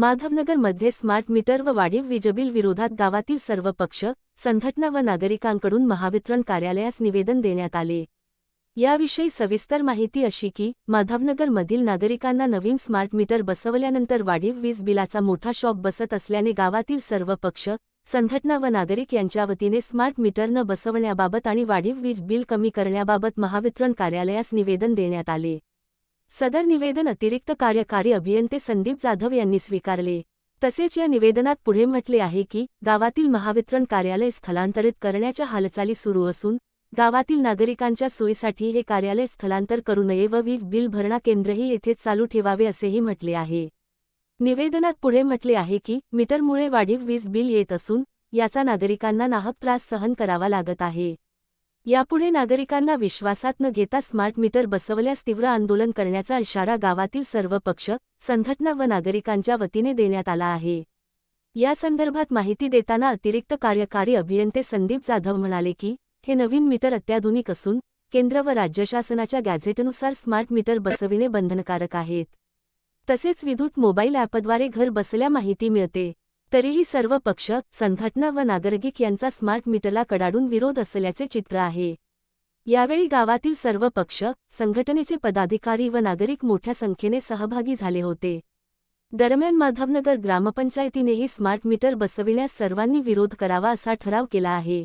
माधवनगरमध्ये smart meter व वाढीव वीजबिल विरोधात गावातील सर्व पक्ष संघटना व नागरिकांकडून महावितरण कार्यालयास निवेदन देण्यात आले. याविषयी सविस्तर माहिती अशी की माधवनगरमधील नागरिकांना नवीन स्मार्ट मीटर बसवल्यानंतर वाढीव वीज बिलाचा मोठा शॉक बसत असल्याने गावातील सर्व पक्ष संघटना व नागरिक यांच्या वतीने स्मार्ट मीटर न बसवण्याबाबत आणि वाढीव वीज बिल कमी करण्याबाबत महावितरण कार्यालयास निवेदन देण्यात आले. सदर निवेदन अतिरिक्त कार्यकारी अभियंते संदीप जाधव यांनी स्वीकारले. तसेच या निवेदनात पुढे म्हटले आहे की गावातील महावितरण कार्यालय स्थलांतरित करण्याच्या हालचाली सुरू असून गावातील नागरिकांच्या सोयीसाठी हे कार्यालय स्थलांतर करू नये व वीज बिल भरणा केंद्रही येथेच चालू ठेवावे असेही म्हटले आहे. निवेदनात पुढे म्हटले आहे की मीटरमुळे वाढीव वीज बिल येत असून याचा नागरिकांना नाहक त्रास सहन करावा लागत आहे. यापुढे नागरिकांना विश्वासात न घेता स्मार्ट मीटर बसवल्यास तीव्र आंदोलन करण्याचा इशारा गावातील सर्व पक्ष संघटना व नागरिकांच्या वतीने देण्यात आला आहे. या संदर्भात माहिती देताना अतिरिक्त कार्यकारी अभियंते संदीप जाधव म्हणाले की हे नवीन मीटर अत्याधुनिक असून केंद्र व राज्य शासनाच्या गॅझेटनुसार स्मार्ट मीटर बसविणे बंधनकारक आहेत. तसेच विद्युत मोबाईल ॲपद्वारे घर बसल्या माहिती मिळते. तरीही सर्व पक्ष संघटना व नागरिक यांचा स्मार्ट मीटरला कडाडून विरोध असल्याचे चित्र आहे. यावेळी गावातील सर्व पक्ष संघटनेचे पदाधिकारी व नागरिक मोठ्या संख्येने सहभागी झाले होते. दरम्यान माधवनगर ग्रामपंचायतीनेही स्मार्ट मीटर बसविण्यास सर्वांनी विरोध करावा असा ठराव केला आहे.